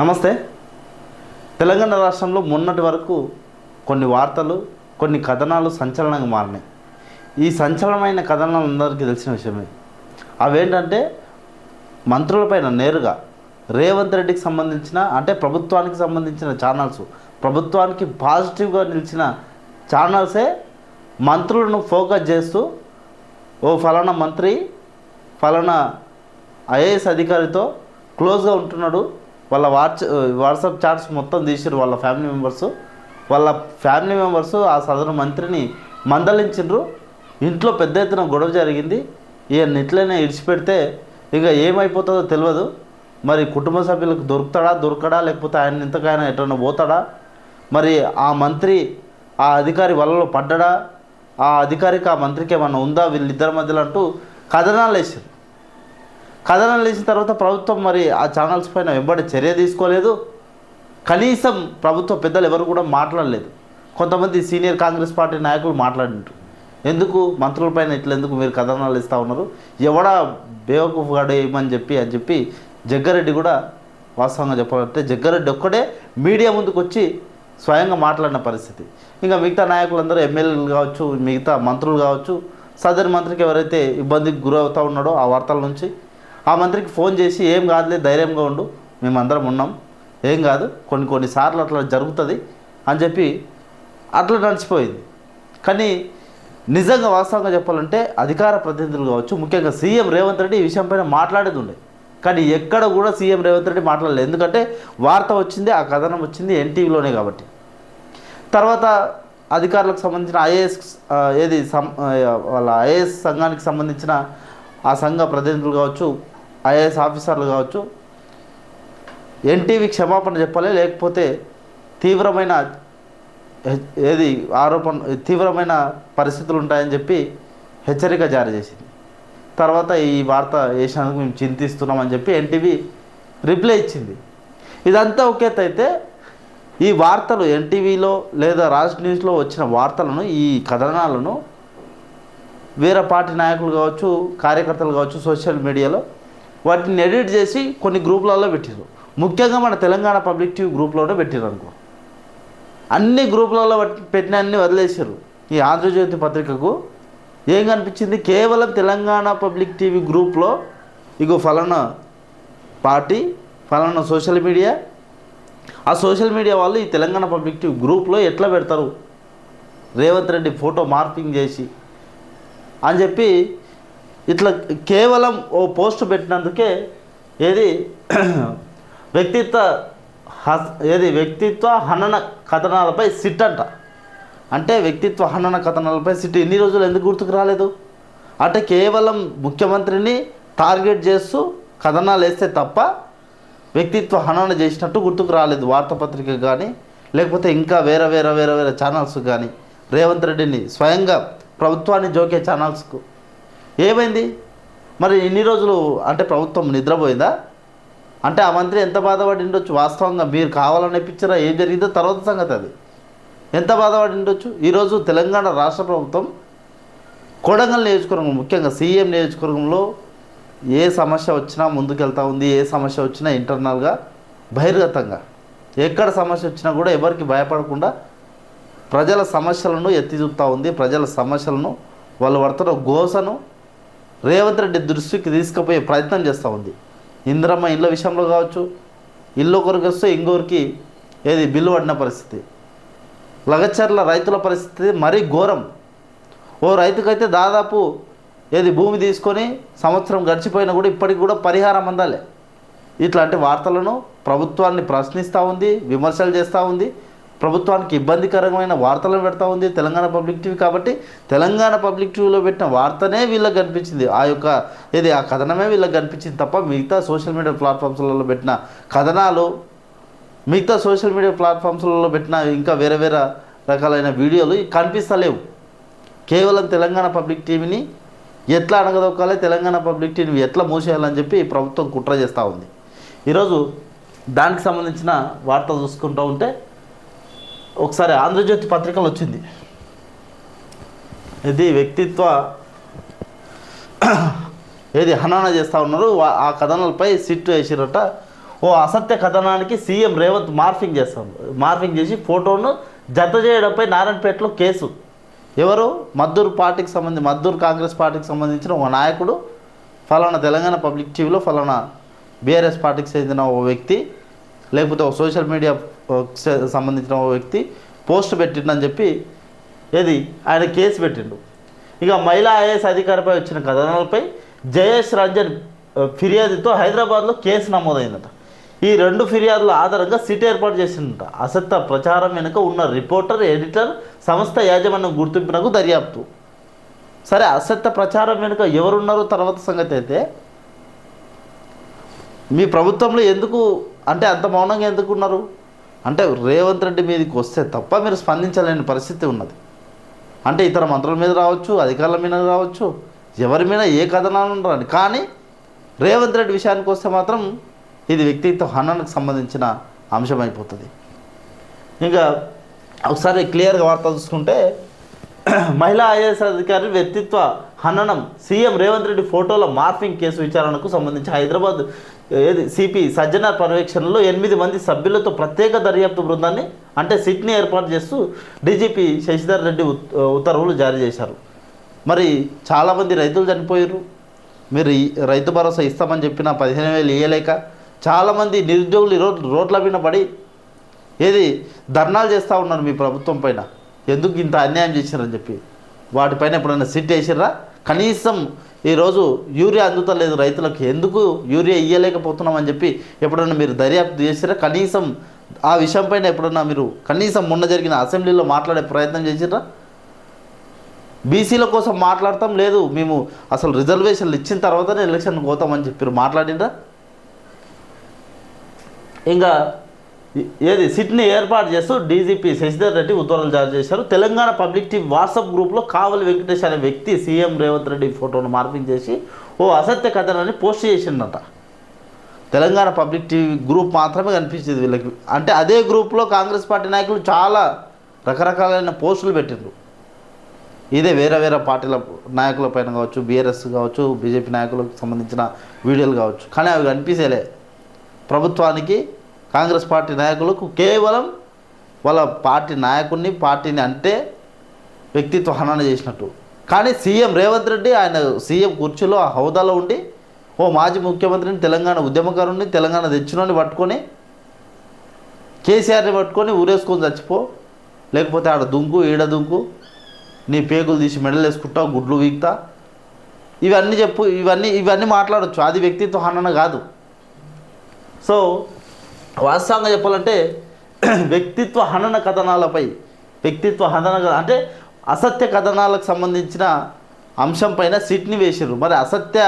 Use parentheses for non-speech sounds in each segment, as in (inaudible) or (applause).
నమస్తే. తెలంగాణ రాష్ట్రంలో మొన్నటి వరకు కొన్ని వార్తలు కొన్ని కథనాలు సంచలనంగా మారినాయి. ఈ సంచలనమైన కథనాలు అందరికీ తెలిసిన విషయమే. అవేంటంటే మంత్రులపైన నేరుగా రేవంత్ రెడ్డికి సంబంధించిన అంటే ప్రభుత్వానికి సంబంధించిన ఛానల్స్ ప్రభుత్వానికి పాజిటివ్గా నిలిచిన ఛానల్సే మంత్రులను ఫోకస్ చేస్తూ ఓ ఫలానా మంత్రి ఫలానా ఐఏఎస్ అధికారితో క్లోజ్గా ఉంటున్నాడు. వాళ్ళ వాట్స్ వాట్సాప్ చాట్స్ మొత్తం తీసిరు వాళ్ళ ఫ్యామిలీ మెంబర్స్. వాళ్ళ ఫ్యామిలీ మెంబర్స్ ఆ సదరు మంత్రిని మందలించిండ్రు ఇంట్లో పెద్ద ఎత్తున గొడవ జరిగింది. ఈయన ఇట్లనే ఇడిచిపెడితే ఇక ఏమైపోతుందో తెలియదు మరి కుటుంబ సభ్యులకు దొరుకుతాడా దొరకడా లేకపోతే ఆయన ఇంతకైనా ఎటన్నా పోతాడా? మరి ఆ మంత్రి ఆ అధికారి వలలో పడ్డా ఆ అధికారికి ఆ మంత్రికి ఏమన్నా ఉందా వీళ్ళిద్దరి మధ్యలో అంటూ కథనాలు వేసారు కథనాలు లేచిన తర్వాత ప్రభుత్వం మరి ఆ ఛానల్స్ పైన వెంబడి చర్య తీసుకోలేదు. కనీసం ప్రభుత్వ పెద్దలు ఎవరు కూడా మాట్లాడలేదు. కొంతమంది సీనియర్ కాంగ్రెస్ పార్టీ నాయకులు మాట్లాడినారు ఎందుకు? మంత్రులపైన ఇట్లా ఎందుకు మీరు కథనాలు ఇస్తూ ఉన్నారు? ఎవడా బేవకూఫ్ గాడు ఏమని చెప్పి అని చెప్పి జగ్గారెడ్డి కూడా వాస్తవంగా చెప్పాలంటే జగ్గారెడ్డి ఒక్కడే మీడియా ముందుకు వచ్చి స్వయంగా మాట్లాడిన పరిస్థితి. ఇంకా మిగతా నాయకులందరూ ఎమ్మెల్యేలు కావచ్చు మిగతా మంత్రులు కావచ్చు సదరి మంత్రికి ఎవరైతే ఇబ్బందికి గురవుతూ ఉన్నాడో ఆ వార్తల నుంచి ఆ మంత్రికి ఫోన్ చేసి ఏం కాదులే ధైర్యంగా ఉండు మేమందరం ఉన్నాం. ఏం కాదు కొన్ని కొన్ని సార్లు అట్లా జరుగుతుంది అని చెప్పి అట్లా నడిచిపోయింది. కానీ నిజంగా వాస్తవంగా చెప్పాలంటే అధికార ప్రతినిధులు కావచ్చు ముఖ్యంగా సీఎం రేవంత్ రెడ్డి ఈ విషయంపైన మాట్లాడేది ఉండే. కానీ ఎక్కడ కూడా సీఎం రేవంత్ రెడ్డి మాట్లాడలేదు. ఎందుకంటే వార్త వచ్చింది ఆ కథనం వచ్చింది ఎన్టీవీలోనే కాబట్టి. తర్వాత అధికారులకు సంబంధించిన ఐఏఎస్ ఏది సం వాళ్ళ ఐఏఎస్ సంఘానికి సంబంధించిన ఆ సంఘ ప్రతినిధులు కావచ్చు ఐఏఎస్ ఆఫీసర్లు కావచ్చు ఎన్టీవీ క్షమాపణ చెప్పాలి లేకపోతే తీవ్రమైన ఏది ఆరోపణ తీవ్రమైన పరిస్థితులు ఉంటాయని చెప్పి హెచ్చరిక జారీ చేసింది. తర్వాత ఈ వార్త వేసినందుకు మేము చింతిస్తున్నామని చెప్పి ఎన్టీవీ రిప్లై ఇచ్చింది. ఇదంతా ఒకేతైతే అయితే ఈ వార్తలు ఎన్టీవీలో లేదా రాజ్ న్యూస్లో వచ్చిన వార్తలను ఈ కథనాలను వేరే పార్టీ నాయకులు కావచ్చు కార్యకర్తలు కావచ్చు సోషల్ మీడియాలో వాటిని ఎడిట్ చేసి కొన్ని గ్రూపులలో పెట్టారు ముఖ్యంగా మన తెలంగాణ పబ్లిక్ టీవీ గ్రూప్లోనే పెట్టారు అనుకో. అన్ని గ్రూపులలో పెట్టిన అన్ని వదిలేశారు ఈ ఆంధ్రజ్యోతి పత్రికకు ఏం కనిపించింది? కేవలం తెలంగాణ పబ్లిక్ టీవీ గ్రూప్లో ఇగో ఫలానా పార్టీ ఫలానా సోషల్ మీడియా ఆ సోషల్ మీడియా వాళ్ళు ఈ తెలంగాణ పబ్లిక్ టీవీ గ్రూప్లో ఎట్లా పెడతారు? రేవంత్ రెడ్డి ఫోటో మార్పింగ్ చేసి అని చెప్పి ఇట్లా కేవలం ఓ పోస్ట్ పెట్టినందుకే ఏది (clears throat) వ్యక్తిత్వ హస్ ఏది వ్యక్తిత్వ హనన కథనాలపై సిట్ అంట. అంటే వ్యక్తిత్వ హనన కథనాలపై సిట్ ఇన్ని రోజులు ఎందుకు గుర్తుకు రాలేదు? అంటే కేవలం ముఖ్యమంత్రిని టార్గెట్ చేస్తూ కథనాలు వేస్తే తప్ప వ్యక్తిత్వ హనన చేసినట్టు గుర్తుకు రాలేదు వార్తాపత్రిక కానీ లేకపోతే ఇంకా వేరే వేరే వేరే వేరే ఛానల్స్ కానీ రేవంత్ రెడ్డిని స్వయంగా ప్రభుత్వాన్ని జోకే ఛానల్స్కు ఏమైంది? మరి ఇన్ని రోజులు అంటే ప్రభుత్వం నిద్రపోయిందా? అంటే ఆ మంత్రి ఎంత బాధపడి ఉండొచ్చు? వాస్తవంగా మీరు కావాలని పిచ్చరా ఏం జరిగిందో? తర్వాత సంగతి అది. ఎంత బాధపడి ఉండొచ్చు? ఈరోజు తెలంగాణ రాష్ట్ర ప్రభుత్వం కొడంగల్ నియోజకవర్గం ముఖ్యంగా సీఎం నియోజకవర్గంలో ఏ సమస్య వచ్చినా ముందుకెళ్తా ఉంది. ఏ సమస్య వచ్చినా ఇంటర్నల్గా బహిర్గతంగా. ఎక్కడ సమస్య వచ్చినా కూడా ఎవరికి భయపడకుండా ప్రజల సమస్యలను ఎత్తి చూపుతా ఉంది. ప్రజల సమస్యలను వాళ్ళు పడుతున్న గోసను రేవంత్ రెడ్డి దృష్టికి తీసుకుపోయే ప్రయత్నం చేస్తూ ఉంది. ఇందిరమ్మ ఇళ్ళ విషయంలో కావచ్చు ఇల్లు ఒకరికి వస్తే ఇంకొకరికి ఏది బిల్లు పడిన పరిస్థితి. లగచర్ల రైతుల పరిస్థితి మరీ ఘోరం. ఓ రైతుకైతే దాదాపు ఏది భూమి తీసుకొని సంవత్సరం గడిచిపోయినా కూడా ఇప్పటికి కూడా పరిహారం అందాలి. ఇట్లాంటి వార్తలను ప్రభుత్వాన్ని ప్రశ్నిస్తూ ఉంది విమర్శలు చేస్తూ ఉంది. ప్రభుత్వానికి ఇబ్బందికరమైన వార్తలను పెడతా ఉంది తెలంగాణ పబ్లిక్ టీవీ కాబట్టి తెలంగాణ పబ్లిక్ టీవీలో పెట్టిన వార్తనే వీళ్ళకి కనిపించింది. ఆ యొక్క ఏది ఆ కథనమే వీళ్ళకి కనిపించింది తప్ప మిగతా సోషల్ మీడియా ప్లాట్ఫామ్స్లలో పెట్టిన కథనాలు మిగతా సోషల్ మీడియా ప్లాట్ఫామ్స్లలో పెట్టిన ఇంకా వేరే వేరే రకాలైన వీడియోలు కనిపిస్తలేవు. కేవలం తెలంగాణ పబ్లిక్ టీవీని ఎట్లా అణగదొక్కాలి తెలంగాణ పబ్లిక్ టీవీని ఎట్లా మూసేయాలని చెప్పి ప్రభుత్వం కుట్ర చేస్తూ ఉంది. ఈరోజు దానికి సంబంధించిన వార్త చూసుకుంటూ ఉంటే ఒకసారి ఆంధ్రజ్యోతి పత్రికలు వచ్చింది. ఇది వ్యక్తిత్వ ఏది హనన చేస్తూ ఉన్నారు ఆ కథనాలపై సిట్ వేసిరట. ఓ అసత్య కథనానికి సీఎం రేవంత్ మార్ఫింగ్ చేస్తాం మార్ఫింగ్ చేసి ఫోటోను జత చేయడంపై నారాయణపేటలో కేసు. ఎవరు? మద్దూరు పార్టీకి సంబంధించి మద్దూరు కాంగ్రెస్ పార్టీకి సంబంధించిన ఒక నాయకుడు ఫలానా తెలంగాణ పబ్లిక్ టీవీలో ఫలానా బీఆర్ఎస్ పార్టీకి చెందిన ఓ వ్యక్తి. లేకపోతే ఒక సోషల్ మీడియా సంబంధించిన ఓ వ్యక్తి పోస్ట్ పెట్టిండని చెప్పి ఏది? ఆయన కేసు పెట్టిండు. ఇక మహిళా ఐఏఎస్ అధికారిపై వచ్చిన కథనాలపై జయేష్ రంజన్ ఫిర్యాదుతో హైదరాబాద్లో కేసు నమోదైందట. ఈ రెండు ఫిర్యాదుల ఆధారంగా సిట్ ఏర్పాటు చేసిందట అసత్య ప్రచారం వెనుక ఉన్న రిపోర్టర్ ఎడిటర్ సంస్థ యాజమాన్యం గుర్తింపునకు దర్యాప్తు. సరే అసత్య ప్రచారం వెనుక ఎవరున్నారో తర్వాత సంగతి అయితే మీ ప్రభుత్వంలో ఎందుకు అంటే అంత మౌనంగా ఎందుకు ఉన్నారు అంటే రేవంత్ రెడ్డి మీదకి వస్తే తప్ప మీరు స్పందించలేని పరిస్థితి ఉన్నది. అంటే ఇతర మంత్రుల మీద రావచ్చు అధికారుల మీద రావచ్చు ఎవరి మీద ఏ కథనాలు రాని. కానీ రేవంత్ రెడ్డి విషయానికి వస్తే మాత్రం ఇది వ్యక్తిత్వ హననకు సంబంధించిన అంశం అయిపోతుంది ఇంకా ఒకసారి క్లియర్గా వార్త చూసుకుంటే మహిళా ఐఏఎస్ అధికారి వ్యక్తిత్వ హననం సీఎం రేవంత్ రెడ్డి ఫోటోల మార్ఫింగ్ కేసు విచారణకు సంబంధించి హైదరాబాద్ ఏది? సిపి సజ్జనార్ పర్యవేక్షణలో ఎనిమిది మంది సభ్యులతో ప్రత్యేక దర్యాప్తు బృందాన్ని అంటే సిట్ని ఏర్పాటు చేస్తూ డీజీపీ శశిధర్ రెడ్డి ఉత్- ఉత్తర్వులు జారీ చేశారు. మరి చాలామంది రైతులు చనిపోయారు. మీరు రైతు భరోసా ఇస్తామని చెప్పిన పదిహేను వేలు ఇవ్వలేక చాలామంది నిరుద్యోగులు ఈరోజు రోడ్ల మీద పడి ఏది ధర్నాలు చేస్తూ ఉన్నారు మీ ప్రభుత్వం పైన. ఎందుకు ఇంత అన్యాయం చేసారని చెప్పి? వాటిపైన ఎప్పుడైనా సిట్ వేసిర్రా? కనీసం ఈరోజు యూరియా అందుతలేదు రైతులకు. ఎందుకు యూరియా ఇయ్యలేకపోతున్నామని చెప్పి ఎప్పుడైనా మీరు దర్యాప్తు చేసిరా? కనీసం ఆ విషయంపైన ఎప్పుడన్నా మీరు కనీసం మొన్న జరిగిన అసెంబ్లీలో మాట్లాడే ప్రయత్నం చేసిర్రా బీసీల కోసం మాట్లాడతాం లేదు మేము అసలు రిజర్వేషన్లు ఇచ్చిన తర్వాతనే ఎలక్షన్ పోతామని చెప్పి మాట్లాడిండ్రా ఇంకా ఏది? సిట్ని ఏర్పాటు చేస్తూ డీజీపీ శశిధర్ రెడ్డి ఉత్తర్వులు జారీ చేశారు. తెలంగాణ పబ్లిక్ టీవీ వాట్సాప్ గ్రూప్లో కావలి వెంకటేష్ అనే వ్యక్తి సీఎం రేవంత్ రెడ్డి ఫోటోను మార్పింగ్ చేసి ఓ అసత్య కథనాన్ని పోస్ట్ చేసిండట. తెలంగాణ పబ్లిక్ టీవీ గ్రూప్ మాత్రమే కనిపించింది వీళ్ళకి. అంటే అదే గ్రూప్లో కాంగ్రెస్ పార్టీ నాయకులు చాలా రకరకాలైన పోస్టులు పెట్టిండ్రు. ఇదే వేరే వేరే పార్టీల నాయకుల పైన కావచ్చు బీఆర్ఎస్ కావచ్చు బీజేపీ నాయకులకు సంబంధించిన వీడియోలు కావచ్చు. కానీ అవి కనిపించలే ప్రభుత్వానికి కాంగ్రెస్ పార్టీ నాయకులకు కేవలం వాళ్ళ పార్టీ నాయకుడిని పార్టీని అంటే వ్యక్తిత్వ హనన చేసినట్టు. కానీ సీఎం రేవంత్ రెడ్డి ఆయన సీఎం కుర్చీలో ఆ హోదాలో ఉండి ఓ మాజీ ముఖ్యమంత్రిని తెలంగాణ ఉద్యమకారుని తెలంగాణ తెచ్చినోని పట్టుకొని కేసీఆర్ని పట్టుకొని ఊరేసుకొని చచ్చిపో లేకపోతే ఆడ దుంకు ఈడ దుంకు నీ పేగులు తీసి మెడలు వేసుకుంటావు గుడ్లు వీక్తా. ఇవన్నీ చెప్పు ఇవన్నీ ఇవన్నీ మాట్లాడొచ్చు. అది వ్యక్తిత్వ హనన కాదు. సో వాస్తవంగా చెప్పాలంటే (clears throat) వ్యక్తిత్వ హనన కథనాలపై వ్యక్తిత్వ హనన అంటే అసత్య కథనాలకు సంబంధించిన అంశం పైన సిట్ని వేసారు మరి అసత్య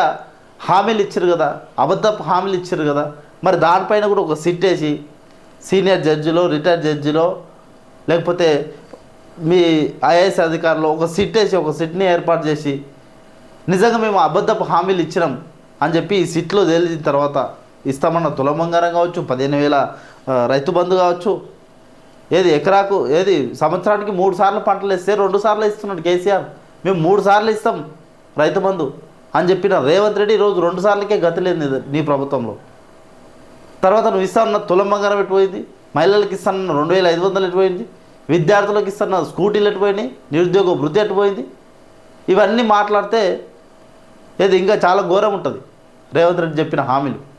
హామీలు ఇచ్చారు కదా అబద్ధపు హామీలు ఇచ్చారు కదా మరి దానిపైన కూడా ఒక సిట్ వేసి సీనియర్ జడ్జిలో రిటైర్డ్ జడ్జిలో లేకపోతే మీ ఐఏఎస్ అధికారులు ఒక సిట్ వేసి ఒక సిట్ని ఏర్పాటు చేసి నిజంగా మేము అబద్ధపు హామీలు ఇచ్చినాం అని చెప్పి ఈ సిట్లో తేలిన తర్వాత ఇస్తామన్న తులం బంగారం కావచ్చు పదిహేను వేల రైతు బంధు కావచ్చు. ఏది ఎకరాకు ఏది సంవత్సరానికి మూడు సార్లు పంటలు ఇస్తే రెండు సార్లు ఇస్తున్నాడు కేసీఆర్. మేము మూడు సార్లు ఇస్తాం రైతు బంధు అని చెప్పిన రేవంత్ రెడ్డి ఈరోజు రెండు సార్లకే గతి లేదు నీ- ప్రభుత్వంలో. తర్వాత నువ్వు ఇస్తానన్న తులం బంగారం ఎటుపోయింది మహిళలకు ఇస్తానన్న రెండు వేల ఐదు వందలు ఎటుపోయింది విద్యార్థులకు ఇస్తున్న స్కూటీలు ఎటుపోయినాయి నిరుద్యోగ వృద్ధి ఎటుపోయింది ఇవన్నీ మాట్లాడితే ఏది ఇంకా చాలా ఘోరం ఉంటుంది. రేవంత్ రెడ్డి చెప్పిన హామీలు.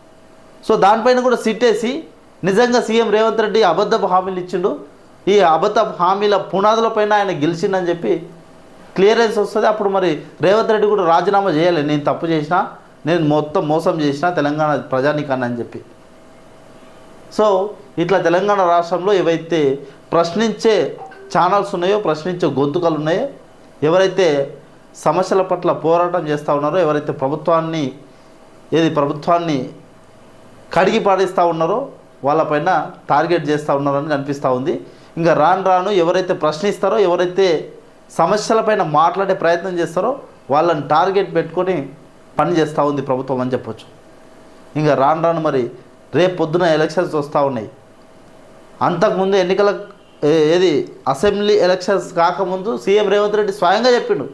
సో దానిపైన కూడా సిట్టేసి నిజంగా సీఎం రేవంత్ రెడ్డి అబద్ధపు హామీలు ఇచ్చిండు. ఈ అబద్ధపు హామీల పునాదులపైన ఆయన గెలిచిండని చెప్పి క్లియరెన్స్ వస్తుంది. అప్పుడు మరి రేవంత్ రెడ్డి కూడా రాజీనామా చేయాలి. నేను తప్పు చేసినా నేను మొత్తం మోసం చేసిన తెలంగాణ ప్రజానికాన్ని అని చెప్పి. సో ఇట్లా తెలంగాణ రాష్ట్రంలో ఏవైతే ప్రశ్నించే ఛానల్స్ ఉన్నాయో ప్రశ్నించే గొంతుకలు ఉన్నాయో ఎవరైతే సమస్యల పట్ల పోరాటం చేస్తూ ఉన్నారో ఎవరైతే ప్రభుత్వాన్ని ఏది ప్రభుత్వాన్ని కడిగి పాడేస్తూ ఉన్నారో వాళ్ళపైన టార్గెట్ చేస్తూ ఉన్నారని కనిపిస్తూ ఉంది. ఇంకా రాను రాను ఎవరైతే ప్రశ్నిస్తారో ఎవరైతే సమస్యలపైన మాట్లాడే ప్రయత్నం చేస్తారో వాళ్ళని టార్గెట్ పెట్టుకొని పని చేస్తూ ఉంది ప్రభుత్వం అని చెప్పొచ్చు. ఇంకా రాను రాను మరి రేపు పొద్దున ఎలక్షన్స్ వస్తూ ఉన్నాయి. అంతకుముందు ఎన్నికల ఏది అసెంబ్లీ ఎలక్షన్స్ కాకముందు సీఎం రేవంత్ రెడ్డి స్వయంగా చెప్పిండు.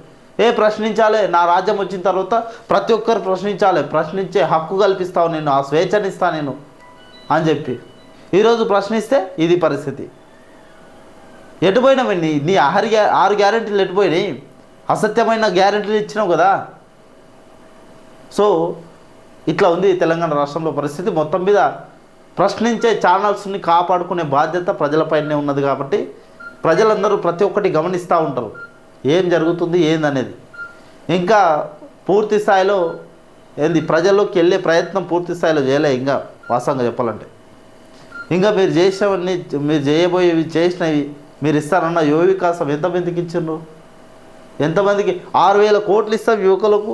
ఏ ప్రశ్నించాలి? నా రాజ్యం వచ్చిన తర్వాత ప్రతి ఒక్కరు ప్రశ్నించాలి. ప్రశ్నించే హక్కు కల్పిస్తావు నేను ఆ స్వేచ్ఛనిస్తా నేను అని చెప్పి. ఈరోజు ప్రశ్నిస్తే ఇది పరిస్థితి. ఎటుపోయినావు నీ నీ ఆరు ఆరు గ్యారెంటీలు ఎటుపోయినాయి అసత్యమైన గ్యారెంటీలు ఇచ్చినావు కదా. సో ఇట్లా ఉంది తెలంగాణ రాష్ట్రంలో పరిస్థితి. మొత్తం మీద ప్రశ్నించే ఛానల్స్ని కాపాడుకునే బాధ్యత ప్రజలపైనే ఉన్నది కాబట్టి ప్రజలందరూ ప్రతి ఒక్కటి గమనిస్తూ ఉంటారు. ఏం జరుగుతుంది ఏందనేది. ఇంకా పూర్తి స్థాయిలో ఏంది ప్రజల్లోకి వెళ్ళే ప్రయత్నం పూర్తి స్థాయిలో చేయలే ఇంకా వాస్తవంగా చెప్పాలంటే. ఇంకా మీరు చేసినవన్నీ మీరు చేయబోయేవి చేసినవి మీరు ఇస్తారన్న యువ వికాసం ఎంతమందికి ఇచ్చిండ్రు? ఎంతమందికి? ఆరు వేల కోట్లు ఇస్తాం యువకులకు.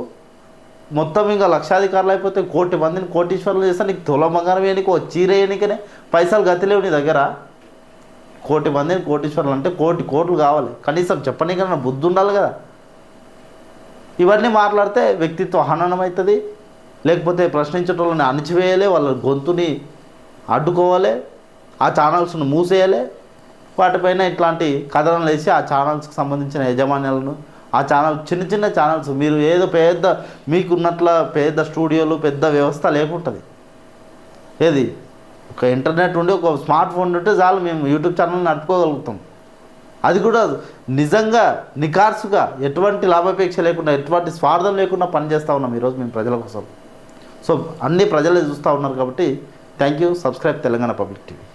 మొత్తం ఇంకా లక్షాధికారులు అయిపోతే కోటి మందిని కోటీశ్వరులు చేస్తే నీకు తుల వేయనికో ఓ చీర వేయనికనే పైసలు గతిలేవు నీ దగ్గర. కోటి మందిని కోటీశ్వరులు అంటే కోటి కోట్లు కావాలి. కనీసం చెప్పనీకన్నా బుద్ధి ఉండాలి కదా. ఇవన్నీ మాట్లాడితే వ్యక్తిత్వ హననం అవుతుంది లేకపోతే ప్రశ్నించేటోళ్ళని అణిచివేయాలి వాళ్ళ గొంతుని అడ్డుకోవాలి ఆ ఛానల్స్ను మూసేయాలి. వాటిపైన ఇట్లాంటి కథనాలు వేసి ఆ ఛానల్స్కి సంబంధించిన యజమాన్యాలను ఆ ఛానల్ చిన్న చిన్న ఛానల్స్ మీరు ఏదో పెద్ద మీకున్నట్ల పెద్ద స్టూడియోలు పెద్ద వ్యవస్థ లేకుంటుంది. ఏది? ఒక ఇంటర్నెట్ ఉండి ఒక స్మార్ట్ ఫోన్ ఉంటే చాలు మేము యూట్యూబ్ ఛానల్ నడుపుకోగలుగుతాం. అది కూడా నిజంగా నికార్సుగా ఎటువంటి లాభాపేక్ష లేకుండా ఎటువంటి స్వార్థం లేకుండా పనిచేస్తూ ఉన్నాం ఈరోజు మేము ప్రజల కోసం. సో అన్ని ప్రజలే చూస్తూ ఉన్నారు కాబట్టి thank you subscribe Telangana public TV